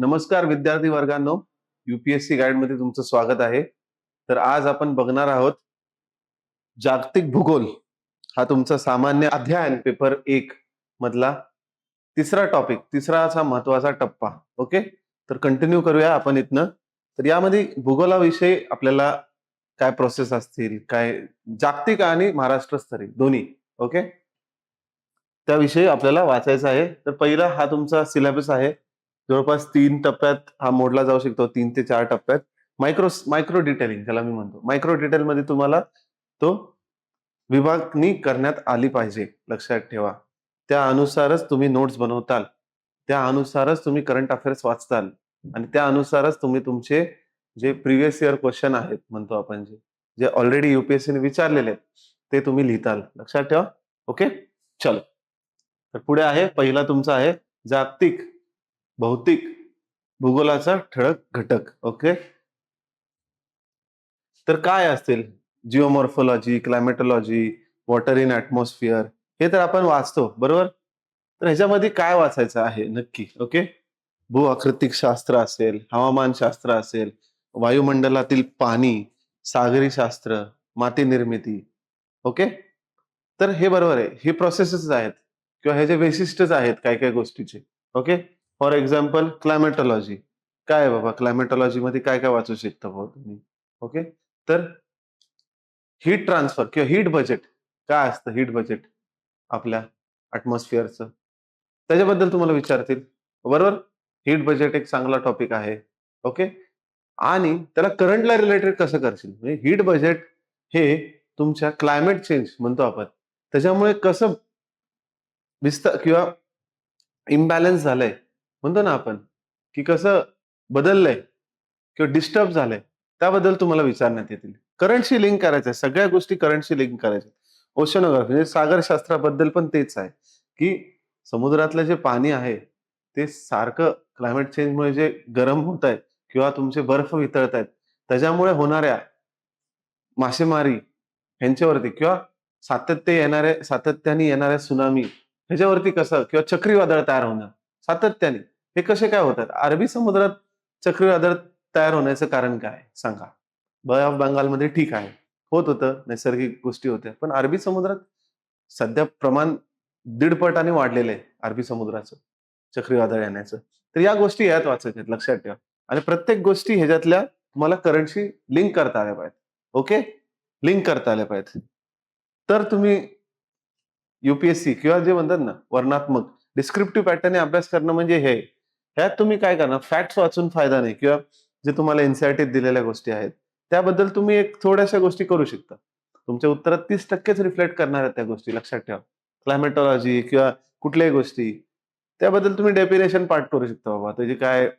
नमस्कार विद्यार्थी वर्गांनो. युपीएससी गाईडमध्ये तुमचं स्वागत आहे. तर आज आपण बघणार आहोत जागतिक भूगोल हा तुमचा सामान्य अध्ययन पेपर एक मधला तिसरा टॉपिक तिसरा असा महत्त्वाचा टप्पा. ओके तर कंटिन्यू करूया आपण इथनं. तर यामध्ये भूगोलाविषयी आपल्याला काय प्रोसेस असतील काय जागतिक आणि महाराष्ट्र स्तरीय दोन्ही. ओके त्याविषयी आपल्याला वाचायचं आहे. तर पहिला हा तुमचा सिलेबस आहे. जवळपास तीन टप्प्यात हा मोडला जाऊ शकतो तीन ते चार टप्प्यात. मायक्रो मायक्रो डिटेलिंग त्याला मी म्हणतो. मायक्रो डिटेलमध्ये तुम्हाला तो विभागणी करण्यात आली पाहिजे लक्षात ठेवा. त्या अनुसारच तुम्ही नोट्स बनवताल. त्या अनुसारच तुम्ही करंट अफेअर्स वाचताल. आणि त्या अनुसारच तुम्ही तुमचे जे प्रिव्हियस इयर क्वेश्चन आहेत म्हणतो आपण जे जे ऑलरेडी युपीएससीने विचारलेले आहेत ते तुम्ही लिहिताल. लक्षात ठेवा. ओके चलो. तर पुढे आहे पहिला तुमचा आहे जागतिक भौतिक भूगोलाचा ठळक घटक ओके तर काय असतील? Geomorphology climatology water in atmosphere हे तर आपण वाचतो बरोबर? तर ह्याच्यामध्ये काय वाचायचं आहे नक्की ओके भूआकृतिक शास्त्र असेल हवामान शास्त्र असेल वायुमंडलातील पाणी सागरी शास्त्र माती निर्मिती ओके तर हे बरोबर आहे. हे प्रोसेसेस आहेत किंवा हे जे वैशिष्ट्यच आहेत काय काय गोष्टीचे ओके फॉर एक्झाम्पल क्लायमेटॉलॉजी. काय आहे बाबा? क्लायमेटॉलॉजी मध्ये काय काय वाचू शकता भाऊ तुम्ही? ओके? तर हीट ट्रान्सफर किंवा हीट बजेट काय असतं हीट बजेट आपल्या अटमॉस्फिअरचं त्याच्याबद्दल तुम्हाला विचारतील. बरोबर? हीट बजेट एक चांगला टॉपिक आहे. ओके? आणि त्याला करंटला रिलेटेड कसं करशील? म्हणजे हीट बजेट हे तुमच्या क्लायमेट चेंज म्हणतो आपण. त्याच्यामुळे कसं विस्तार किंवा इम्बॅलन्स झालंय? म्हणतो ना आपण की कसं बदललंय किंवा डिस्टर्ब झालंय त्याबद्दल तुम्हाला विचारण्यात येतील. करंटशी लिंक करायचं आहे सगळ्या गोष्टी करंटशी लिंक करायच्या. ओशनोग्राफी म्हणजे सागरशास्त्राबद्दल पण तेच आहे की समुद्रातलं जे पाणी आहे ते सारखं क्लायमेट चेंजमुळे जे गरम होत आहेत किंवा तुमचे बर्फ वितळत आहेत त्याच्यामुळे होणाऱ्या मासेमारी ह्यांच्यावरती किंवा सातत्य येणाऱ्या सातत्याने येणाऱ्या सुनामी ह्याच्यावरती कसं किंवा चक्रीवादळ तयार होणार सातत्याने. हे कसे काय होतात? अरबी समुद्रात चक्रीवादळ तयार होण्याचं कारण काय? सांगा. बय ऑफ बंगालमध्ये ठीक आहे. होत होतं. नैसर्गिक गोष्टी होत्या. पण अरबी समुद्रात सध्या प्रमाण दीडपटाने वाढलेलं आहे अरबी समुद्राचं चक्रीवादळ येण्याचं. तर या गोष्टी यात वाचायच्या आहेत, लक्षात ठेवा. आणि प्रत्येक गोष्टी ह्याच्यातल्या तुम्हाला करंटशी लिंक करता आल्या पाहिजेत. ओके? लिंक करता आल्या पाहिजेत. तर तुम्ही युपीएससी किंवा जे म्हणतात ना वर्णात्मक डिस्क्रिप्टिव्ह पॅटर्नने अभ्यास करणं म्हणजे हे. ह्यात तुम्ही काय करणार? फॅक्ट्स वाचून फायदा नाही किंवा जे तुम्हाला एनसीआरटीत दिलेल्या गोष्टी आहेत त्याबद्दल तुम्ही एक थोड्याशा गोष्टी करू शकता. तुमच्या उत्तरात तीस टक्केच रिफ्लेक्ट करणार आहेत त्या गोष्टी लक्षात ठेवा. क्लायमेटॉलॉजी किंवा कुठल्याही गोष्टी त्याबद्दल तुम्ही डेफिनेशन पाठ करू शकता बाबा. त्याची काय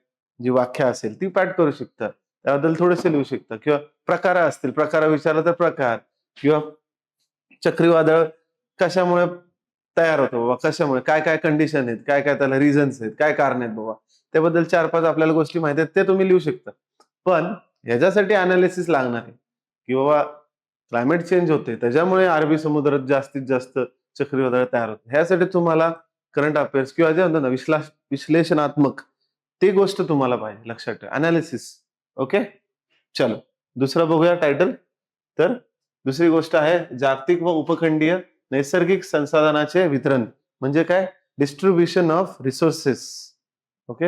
जी व्याख्या असेल ती पाठ करू शकता. त्याबद्दल थोडेसे लिहू शकता. किंवा प्रकार असतील प्रकार विचारला तर प्रकार. किंवा चक्रीवादळ कशामुळे तयार होतो बाबा कशामुळे? काय काय कंडिशन आहेत? काय काय त्याला रिझन्स आहेत? काय कारण आहेत बाबा? त्याबद्दल चार पाच आपल्याला गोष्टी माहिती आहेत ते तुम्ही लिहू शकता. पण ह्याच्यासाठी अनालिसिस लागणार आहे की बाबा क्लायमेट चेंज होते त्याच्यामुळे अरबी समुद्रात जास्तीत जास्त चक्रीवादळ तयार होते. ह्यासाठी तुम्हाला करंट अफेअर्स किंवा जे म्हणतात ना विश्ला विश्लेषणात्मक ती गोष्ट तुम्हाला पाहिजे लक्षात ठेवा. अनालिसिस ओके चलो. दुसरं बघूया टायटल तर दुसरी गोष्ट आहे जागतिक व उपखंडीय नैसर्गिक संसाधनाचे वितरण. म्हणजे काय? डिस्ट्रीब्युशन ऑफ रिसोर्सेस ओके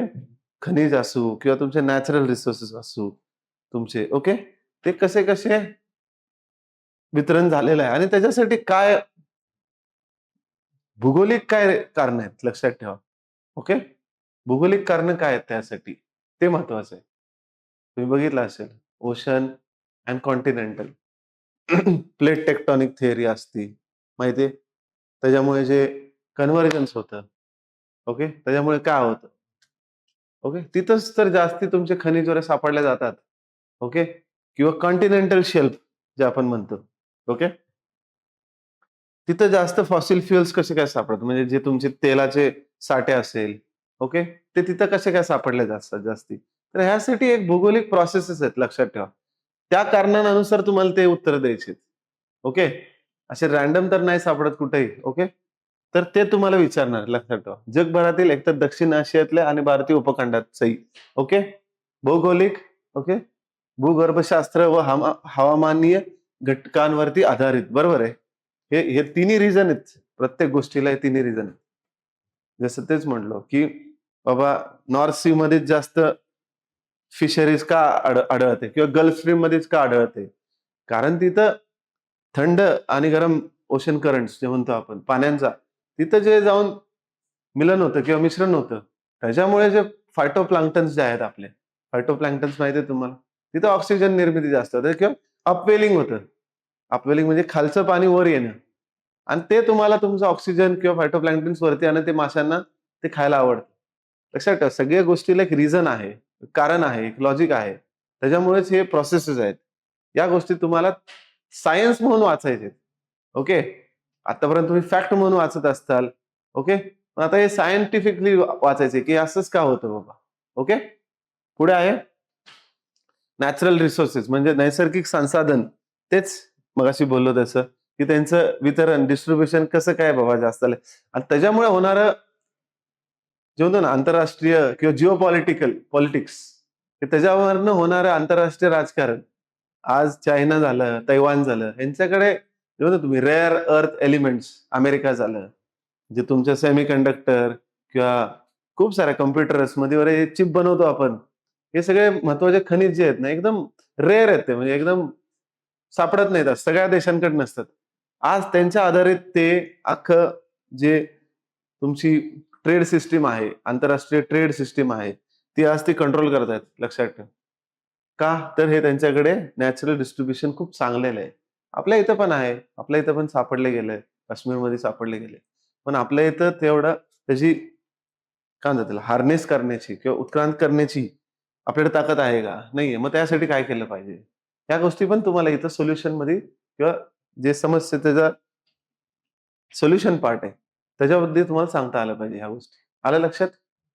खनिज असू किंवा तुमचे नॅचरल रिसोर्सेस असू तुमचे. ओके ते कसे कसे वितरण झालेलं आहे? आणि त्याच्यासाठी काय भूगोलिक काय कारण आहेत? लक्षात ठेवा. ओके भूगोलिक कारण काय आहेत त्यासाठी? ते महत्वाचं आहे. तुम्ही बघितलं असेल. Ocean and continental plate tectonic theory असती. माहितीये? त्याच्यामुळे जे कन्व्हर्जन्स होतं. ओके त्याच्यामुळे काय होतं? ओके तिथंच तर जास्ती तुमचे खनिज वगैरे सापडले जातात. ओके किंवा कॉन्टिनेंटल शेल्फ जे आपण म्हणतो. ओके तिथं जास्त फॉसिल फ्युअल्स कसे काय सापडतात? म्हणजे जे तुमचे तेलाचे साठे असेल. ओके ते तिथं कसे काय सापडले जातात जास्ती? तर ह्यासाठी एक भौगोलिक प्रोसेसेस आहेत लक्षात ठेवा. त्या कारणानुसार तुम्हाला ते उत्तर द्यायचे ओके असे रॅन्डम तर नाही सापडत कुठेही ओके तर ते तुम्हाला विचारणार लक्षात ठेवा. जगभरातील एकतर दक्षिण आशियातल्या आणि भारतीय उपखंडात सही ओके भौगोलिक ओके भूगर्भशास्त्र व हवामानीय घटकांवरती आधारित बरोबर आहे? हे हे तिन्ही रिझन आहेत. प्रत्येक गोष्टीला हे तिन्ही रिझन आहेत. जसं तेच म्हटलो की बाबा नॉर्थ सी मध्येच जास्त फिशरीज का आढळते? किंवा गल्फ स्ट्रीम मध्येच का आढळते? कारण तिथं थंड आणि गरम ओशन करंट्स जे म्हणतो आपण पाण्यांचा तिथं जे जाऊन मिलन होतं किंवा मिश्रण होतं त्याच्यामुळे जे फायटो प्लांक्टन्स जे आहेत आपले फायटो प्लांक्टन्स माहिती आहे तुम्हाला? तिथं ऑक्सिजन निर्मिती जास्त होते किंवा अपवेलिंग होतं. अपवेलिंग म्हणजे खालचं पाणी वर येणं. आणि ते तुम्हाला तुमचं ऑक्सिजन किंवा फायटो प्लांक्टन्स वरती आणि ते माशांना ते खायला आवडतं. लक्षात ठेवा सगळ्या गोष्टीला एक रिझन आहे कारण आहे एक लॉजिक आहे. त्याच्यामुळेच हे प्रोसेसेस आहेत. या गोष्टी तुम्हाला सायन्स म्हणून वाचायचे. ओके? आतापर्यंत तुम्ही फॅक्ट म्हणून वाचत असताल. ओके? पण आता हे सायंटिफिकली वाचायचे की असंच का होतं बाबा? ओके? पुढे आहे. नॅचरल रिसोर्सेस म्हणजे नैसर्गिक संसाधन. तेच मगाशी बोललो तसं की त्यांचं वितरण डिस्ट्रीब्युशन कसं काय बाबा जास्त आणि त्याच्यामुळे होणारं जे म्हणतो ना आंतरराष्ट्रीय किंवा जिओ पॉलिटिकल पॉलिटिक्स त्याच्यावरनं होणारं आंतरराष्ट्रीय राजकारण. आज चायना झालं तैवान झालं यांच्याकडे म्हणतो तुम्ही रेअर अर्थ एलिमेंट्स अमेरिका झालं जे तुमच्या सेमी कंडक्टर किंवा खूप साऱ्या कम्प्युटर्समध्ये वगैरे चिप बनवतो आपण हे सगळे महत्त्वाचे खनिज जे आहेत ना एकदम रेअर आहेत ते म्हणजे एकदम सापडत नाहीत आज. सगळ्या देशांकडे नसतात आज त्यांच्या आधारित ते अख्खं जे तुमची ट्रेड सिस्टीम आहे आंतरराष्ट्रीय ट्रेड सिस्टीम आहे ती आज ती कंट्रोल करत आहेत लक्षात ठेव का? तर हे त्यांच्याकडे नॅचरल डिस्ट्रीब्युशन खूप चांगलेलं आहे. आपल्या इथं पण आहे. आपल्या इथं पण सापडले गेले. काश्मीरमध्ये सापडले गेले. पण आपल्या इथं तेवढं त्याची काय म्हणतात त्याला हार्नेस करण्याची किंवा उत्क्रांत करण्याची आपल्याकडे ताकद आहे का? नाहीये. मग त्यासाठी काय केलं पाहिजे? या गोष्टी पण तुम्हाला इथं सोल्युशनमध्ये किंवा जे समस्या त्याचा सोल्युशन पार्ट आहे. त्याच्याबद्दल तुम्हाला सांगता आलं पाहिजे ह्या गोष्टी. आलं लक्षात?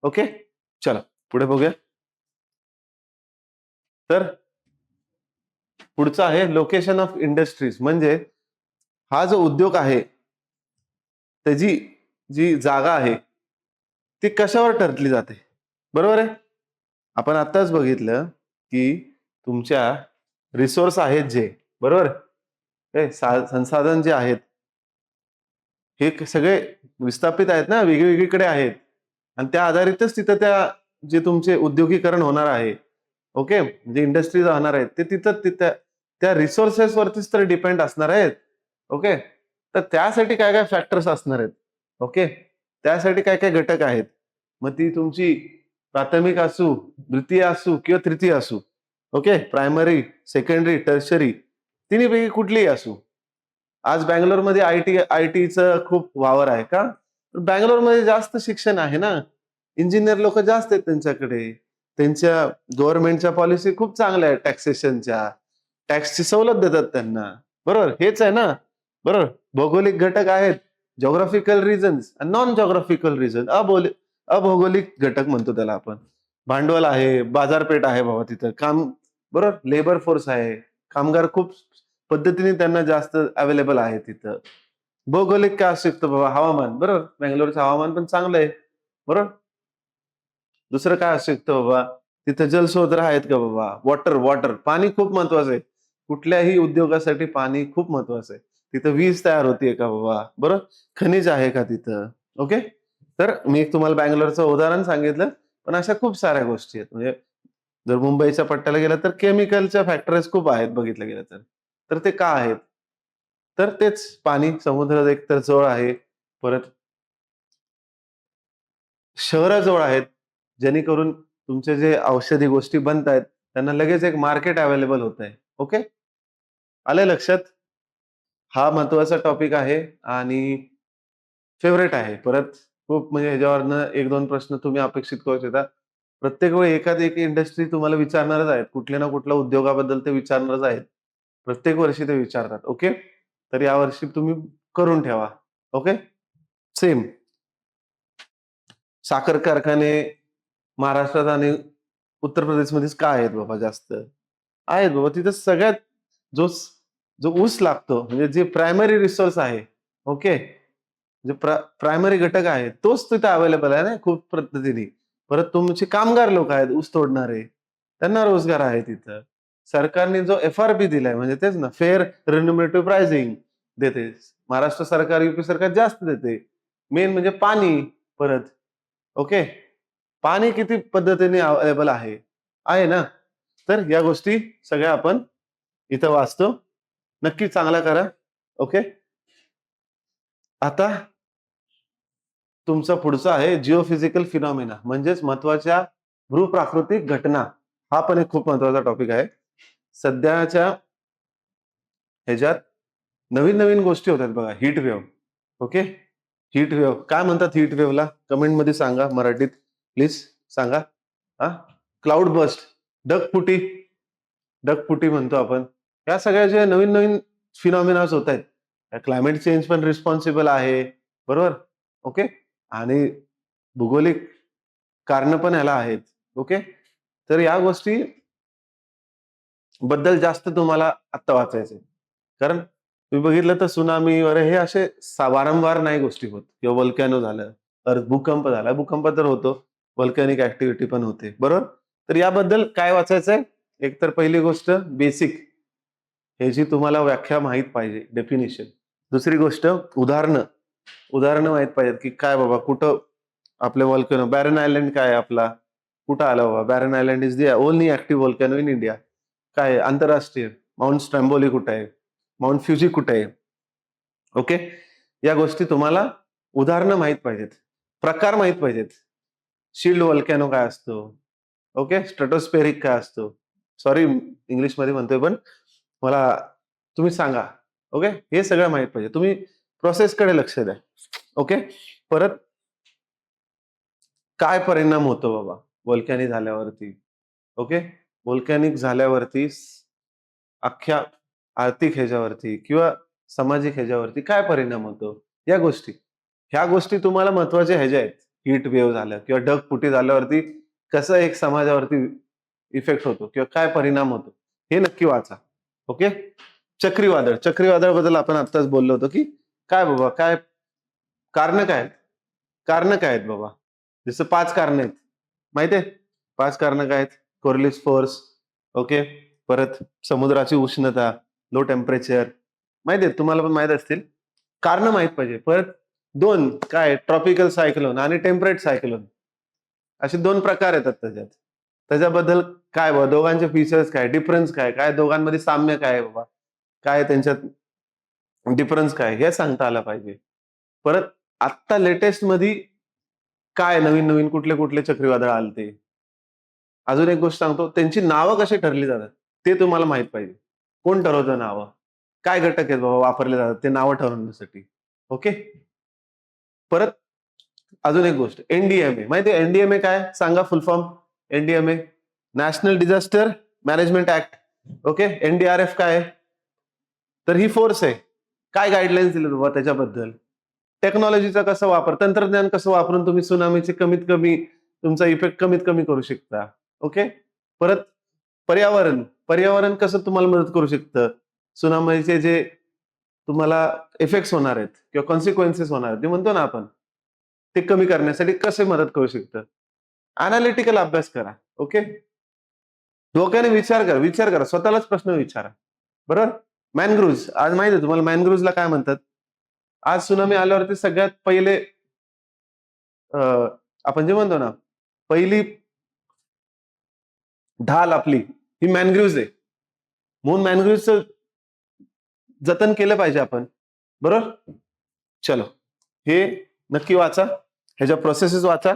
ओके चला. पुढे बघूया. तर पुढचं आहे लोकेशन ऑफ इंडस्ट्रीज म्हणजे हा जो उद्योग आहे त्याची जी जागा आहे ती कशावर ठरली जाते? बरोबर आहे? आपण आताच बघितलं की तुमच्या रिसोर्स आहेत जे. बरोबर हे संसाधन जे आहेत हे सगळे विस्थापित आहेत ना? वेगवेगळीकडे आहेत. आणि त्या आधारितच तिथं त्या जे तुमचे उद्योगीकरण होणार आहे ओके? म्हणजे इंडस्ट्रीज राहणार आहेत ते तिथं तिथं त्या रिसोर्सेस वरतीच तर डिपेंड असणार आहेत. ओके? तर त्यासाठी काय काय फॅक्टर्स असणार आहेत? ओके? त्यासाठी काय काय घटक आहेत? मग ती तुमची प्राथमिक असू द्वितीय असू किंवा तृतीय असू ओके? प्रायमरी सेकंडरी टर्शरी तिन्हीपैकी कुठलीही असू. आज बँगलोरमध्ये आय टी आय टीचं खूप वावर आहे का? बँगलोरमध्ये जास्त शिक्षण आहे ना? इंजिनियर लोक जास्त आहेत त्यांच्याकडे. त्यांच्या गव्हर्नमेंटच्या पॉलिसी खूप चांगल्या आहेत टॅक्सेशनच्या टॅक्सची सवलत देतात त्यांना. बरोबर? हेच आहे ना? बरोबर? भौगोलिक घटक आहेत. Geographical reasons non geographical reason अभौल अभौगोलिक घटक म्हणतो त्याला आपण. भांडवल आहे बाजारपेठ आहे बाबा तिथं. काम बरोबर? लेबर फोर्स आहे. कामगार खूप पद्धतीने त्यांना जास्त अवेलेबल आहे तिथं. भौगोलिक काय असू शकतं बाबा? हवामान. बरोबर? बँगलोरचं हवामान पण चांगलं आहे. बरोबर? दुसरं काय असू शकतं बाबा? तिथं जलस्रोत आहेत का बाबा? वॉटर वॉटर पाणी खूप महत्वाचं आहे. कुठल्याही उद्योगासाठी पाणी खूप महत्वाचं आहे. तिथं वीज तयार होतीये का बाबा? बरोबर खनिज आहे का तिथं? ओके? तर मी एक तुम्हाला बँगलोरचं उदाहरण सांगितलं पण अशा खूप साऱ्या गोष्टी आहेत. म्हणजे जर मुंबईच्या पट्ट्याला गेलं तर केमिकलच्या फॅक्टरीज खूप आहेत बघितलं गेलं तर. तर ते का आहेत? तर तेच पाणी. समुद्र एक तर जवळ आहे. परत शहराजवळ आहेत. जेणेकरून तुमचे जे औषधी गोष्टी बनत आहेत त्यांना लगेच एक मार्केट अवेलेबल होत आहे ओके आलंय लक्षात? हा महत्त्वाचा टॉपिक आहे आणि फेवरेट आहे. परत खूप म्हणजे ह्याच्यावरनं एक दोन प्रश्न तुम्ही अपेक्षित करू शकता. प्रत्येक वेळी एखादी एक इंडस्ट्री तुम्हाला विचारणारच आहेत. कुठल्या ना कुठल्या उद्योगाबद्दल ते विचारणारच आहेत. प्रत्येक वर्षी ते विचारतात. ओके तर या वर्षी तुम्ही करून ठेवा. ओके सेम साखर कारखाने महाराष्ट्रात आणि उत्तर प्रदेशमध्येच का आहेत बाबा जास्त? आहेत बाबा. तिथं सगळ्यात जो जो ऊस लागतो म्हणजे जे प्रायमरी रिसोर्स आहे ओके जे प्रायमरी घटक आहे तोच तिथे अवेलेबल आहे ना खूप पद्धतीने. परत तुमचे कामगार लोक आहेत ऊस तोडणारे. त्यांना रोजगार आहे तिथं. सरकारने जो एफ आर पी दिलाय म्हणजे तेच ना फेअर रिन्युमेटिव्ह प्राइसिंग देते. महाराष्ट्र सरकार युपी सरकार जास्त देते. मेन म्हणजे पाणी परत ओके पाणी किती पद्धतीने अवेलेबल आहे? आहे ना? तर या गोष्टी सगळ्या आपण इथं वाचतो. नक्की चांगला करा. ओके आता तुमचा पुढचा आहे जिओफिजिकल फिनॉमिना म्हणजेच महत्त्वाच्या भूप्राकृतिक घटना. हा पण एक खूप महत्त्वाचा टॉपिक आहे. सध्याच्या ह्याच्यात नवीन नवीन गोष्टी होतात बघा. Heat wave okay heat wave काय म्हणतात हीट वेव्हला कमेंटमध्ये सांगा मराठीत. प्लीज सांगा. हा? क्लाउड बस्ट ढगफुटी ढगफुटी म्हणतो आपण. या सगळ्या ज्या नवीन नवीन फिनॉमिनाज होत आहेत क्लायमेट चेंज पण रिस्पॉन्सिबल आहे. बरोबर? ओके आणि भूगोलिक कारण पण ह्याला आहेत. ओके तर या गोष्टी बद्दल जास्त तुम्हाला आत्ता वाचायचे कारण तुम्ही बघितलं तर सुनामी वगैरे हे असे वारंवार नाही गोष्टी होत. किंवा वल्कॅनो झालं अर्थ भूकंप झाला. भूकंप तर होतो. वल्कॅनिक ऍक्टिव्हिटी पण होते. बरोबर? तर याबद्दल काय वाचायचंय? एक तर पहिली गोष्ट बेसिक ह्याची तुम्हाला व्याख्या माहीत पाहिजे डेफिनेशन दुसरी गोष्ट उदाहरणं. उदाहरणं माहीत पाहिजेत की काय बाबा कुठं आपले वॉल्कॅनो बॅरन आयलंड काय आपला? कुठं आला बाबा? Barren Island is the only active volcano in India काय आहे? आंतरराष्ट्रीय. माउंट स्ट्रॅम्बोली कुठं आहे? माउंट फ्युजी कुठं आहे? ओके या गोष्टी तुम्हाला उदाहरणं माहीत पाहिजेत. प्रकार माहीत पाहिजेत. शिल्ड वॉल्कॅनो काय असतो? ओके स्ट्रेटोस्पेरिक काय असतो? सॉरी इंग्लिशमध्ये म्हणतोय पण मला तुम्ही सांगा. ओके हे सगळं माहीत पाहिजे. तुम्ही प्रोसेसकडे लक्ष द्या. ओके परत काय परिणाम होतो बाबा? वल्कॅनिक झाल्यावरती. ओके वल्कॅनिक झाल्यावरती अख्ख्या आर्थिक ह्याच्यावरती किंवा सामाजिक ह्याच्यावरती काय परिणाम होतो? या गोष्टी. ह्या गोष्टी तुम्हाला महत्त्वाच्या ह्याच्या आहेत. हीट वेव्ह झालं किंवा ढगफुटी झाल्यावरती कसं एक समाजावरती इफेक्ट होतो किंवा काय परिणाम होतो हे नक्की वाचा. ओके चक्रीवादळ. चक्रीवादळबद्दल आपण आत्ताच बोललो होतो की काय बाबा काय कारण काय आहेत? कारण काय आहेत बाबा? जसं पाच कारण आहेत. माहिती आहे? पाच कारण काय आहेत? कोरलिस फोर्स. ओके परत समुद्राची उष्णता लो टेम्परेचर माहिती आहे? तुम्हाला पण माहीत असतील. कारण माहीत पाहिजे. परत दोन काय ट्रॉपिकल सायक्लोन आणि टेम्परेट सायक्लोन असे दोन प्रकार येतात त्याच्यात. त्याच्याबद्दल काय बाबा दोघांचे फीचर्स काय? डिफरन्स काय? काय दोघांमध्ये साम्य काय आहे बाबा काय त्यांच्यात डिफरन्स काय? हे सांगता आलं पाहिजे. परत आत्ता लेटेस्टमध्ये काय नवीन नवीन कुठले कुठले चक्रीवादळ आलते? अजून एक गोष्ट सांगतो त्यांची नावं कशी ठरली जातात ते तुम्हाला माहीत पाहिजे. कोण ठरवतं नावं? काय घटक आहेत बाबा वापरले जातात? ते नावं ठरवण्यासाठी. ओके परत अजून एक गोष्ट एनडीएमए माहिती एनडीएमए काय? सांगा full form NDMA National Disaster Management Act okay NDRF काय तर ही फोर्स आहे. काय गाईडलाईन्स दिले बाबा त्याच्याबद्दल? टेक्नॉलॉजीचा कसा वापर तंत्रज्ञान कसं वापरून तुम्ही सुनामीचे कमीत कमी तुमचा इफेक्ट कमीत कमी करू शकता? ओके परत पर्यावरण. पर्यावरण कसं तुम्हाला मदत करू शकतं? सुनामीचे जे तुम्हाला इफेक्ट्स होणार आहेत किंवा कॉन्सिक्वेन्सेस होणार आहेत. ते म्हणतो ना आपण ते कमी करण्यासाठी कसे मदत करू शकतं? अनालिटिकल अभ्यास करा ओके डोक्याने विचार करा विचार करा. स्वतःलाच प्रश्न विचारा. बरोबर? मॅनग्रुव्ज आज माहिती आहे तुम्हाला मॅनग्रुव्जला काय म्हणतात? आज सुनामी आल्यावरती सगळ्यात पहिले आपण जे म्हणतो ना पहिली ढाल आपली ही मॅनग्रुव्ज आहे. म्हणून मॅनग्रुव्जचं जतन केलं पाहिजे आपण. बरोबर? चलो. हे नक्की वाचा. ह्याच्या प्रोसेसेस वाचा.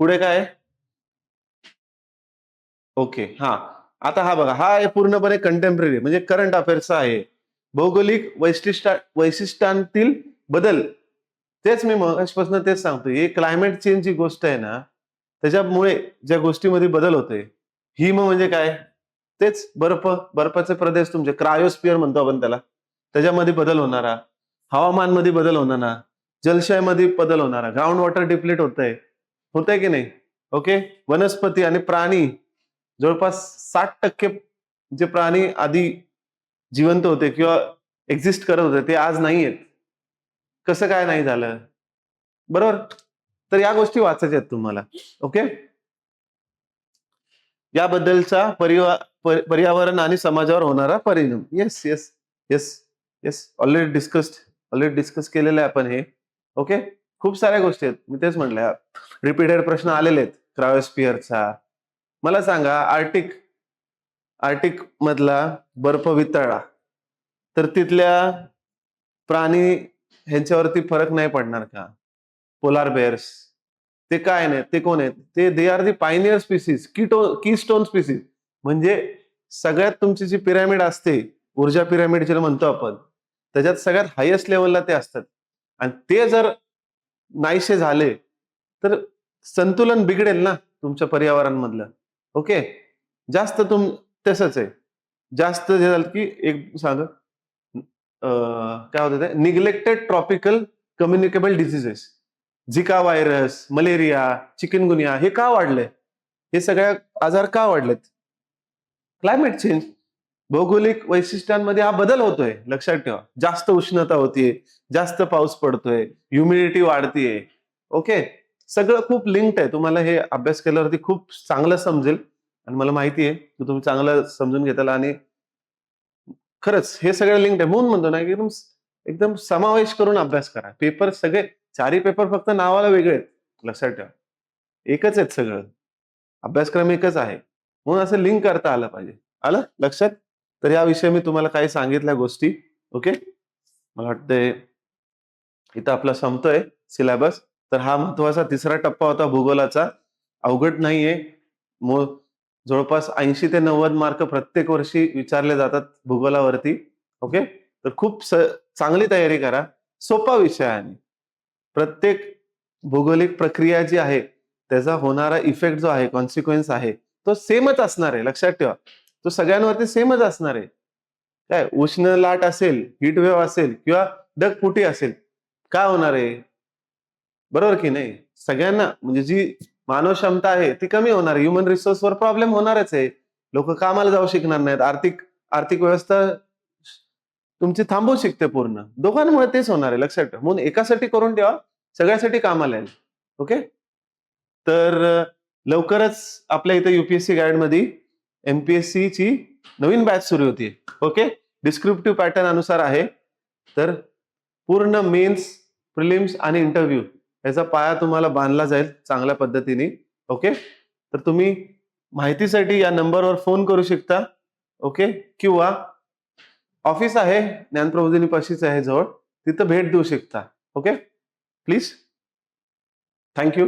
पुढे काय? ओके. हा. आता हा बघा. हा आहे पूर्णपणे कंटेम्पररी म्हणजे करंट अफेअर्सचा आहे. भौगोलिक वैशिष्ट वैशिष्ट्यांतील बदल. तेच मी मगाशपासून तेच सांगतो हे क्लायमेट चेंज जी गोष्ट आहे ना त्याच्यामुळे ज्या गोष्टीमध्ये बदल होते हिम म्हणजे काय? तेच बर्फ बर्फाचे प्रदेश तुमचे. क्रायोस्पियर म्हणतो आपण त्याला. त्याच्यामध्ये बदल होणारा हवामानमध्ये बदल होणारा जलशयामध्ये बदल होणारा ग्राउंड वॉटर डिप्लीट होत आहे होत आहे की नाही? ओके वनस्पती आणि प्राणी जवळपास साठ टक्के जे प्राणी आधी जिवंत होते किंवा एक्झिस्ट करत होते ते आज नाही आहेत कसं काय नाही झालं? बरोबर? तर या गोष्टी वाचायच्या आहेत तुम्हाला. ओके याबद्दलचा परिवा पर- पर्यावरण आणि समाजावर होणारा परिणाम. Yes yes yes yes already discussed already discuss केलेलं आहे आपण हे. ओके खूप साऱ्या गोष्टी आहेत. मी तेच म्हटलं रिपीटेड प्रश्न आलेले आहेत. क्रायोस्पियरचा मला सांगा आर्टिक आर्टिक मधला बर्फ वितळला. तर तिथल्या प्राणी ह्यांच्यावरती फरक नाही पडणार का? पोलार बेअर्स ते काय नाही ते कोण आहेत? ते they are the pioneer species keto keystone species म्हणजे सगळ्यात तुमची जी पिरॅमिड असते ऊर्जा पिरॅमिड ज्याला म्हणतो आपण त्याच्यात सगळ्यात हायेस्ट लेवलला ते असतात. आणि ते जर नाहीसे झाले तर संतुलन बिघडेल ना तुमच्या पर्यावरणामधलं. ओके जास्त तुम तसंच आहे. जास्त जे झालं की एक सांग काय होतं ते? Neglected tropical communicable diseases Zika virus malaria chikungunya हे का वाढले हे सगळ्या आजार का वाढलेत? क्लायमेट चेंज भौगोलिक वैशिष्ट्यांमध्ये हा बदल होतोय लक्षात ठेवा. जास्त उष्णता होतीये जास्त पाऊस पडतोय ह्युमिडिटी वाढतीये. ओके सगळं खूप लिंक्ड आहे. तुम्हाला हे अभ्यास केल्यावरती खूप चांगलं समजेल. आणि मला माहिती आहे की तुम्ही चांगलं समजून घेताल आणि खरंच हे सगळं लिंक्ड आहे. म्हणून म्हणतो ना की एकदम एकदम समावेश करून अभ्यास करा. पेपर सगळे चारही पेपर फक्त नावाला वेगळे आहेत. लक्षात ठेवा. एकच आहेत सगळं. अभ्यासक्रम एकच आहे. म्हणून असं लिंक करता आलं पाहिजे. आलं? लक्षात? तर याविषयी मी तुम्हाला काही सांगितल्या गोष्टी ओके? मला वाटते इथं आपला संपतोय सिलेबस तर हा महत्त्वाचा तिसरा टप्पा होता भूगोलाचा. अवघड नाहीये. मो जवळपास ऐंशी ते नव्वद मार्क प्रत्येक वर्षी विचारले जातात भूगोलावरती ओके? तर खूप चांगली तयारी करा. सोपा विषय आहे. आणि प्रत्येक भौगोलिक प्रक्रिया जी आहे त्याचा होणारा इफेक्ट जो आहे कॉन्सिक्वेन्स आहे तो सेमच असणार आहे. लक्षात ठेवा. तो सगळ्यांवरती सेमच असणार आहे. काय उष्ण लाट असेल हीट वेव्ह असेल किंवा ढगफुटी असेल काय होणार आहे? बरोबर की नाही? सगळ्यांना म्हणजे जी मानव क्षमता आहे ती कमी होणार आहे. ह्युमन रिसोर्सवर प्रॉब्लेम होणारच आहे. लोक कामाला जाऊ शिकणार नाहीत. आर्थिक आर्थिक व्यवस्था तुमची थांबवू शकते पूर्ण. दोघांमुळे तेच होणार आहे लक्षात ठेवा. म्हणून एकासाठी करून ठेवा सगळ्यासाठी कामाला येईल. ओके तर लवकरच आपल्या इथे युपीएससी गाईडमध्ये एमपीएससी ची नवीन बॅच सुरू होती. ओके डिस्क्रिप्टिव्ह पॅटर्न अनुसार आहे. तर पूर्ण मेन्स प्रिलिम्स आणि इंटरव्ह्यू याचा पाया तुम्हाला बांधला जाईल चांगल्या पद्धतीने. ओके तर तुम्ही माहितीसाठी या नंबरवर फोन करू शकता. ओके किंवा ऑफिस आहे ज्ञानप्रबोधिनी पाशीच आहे जवळ. तिथं भेट देऊ शकता. Okay please thank you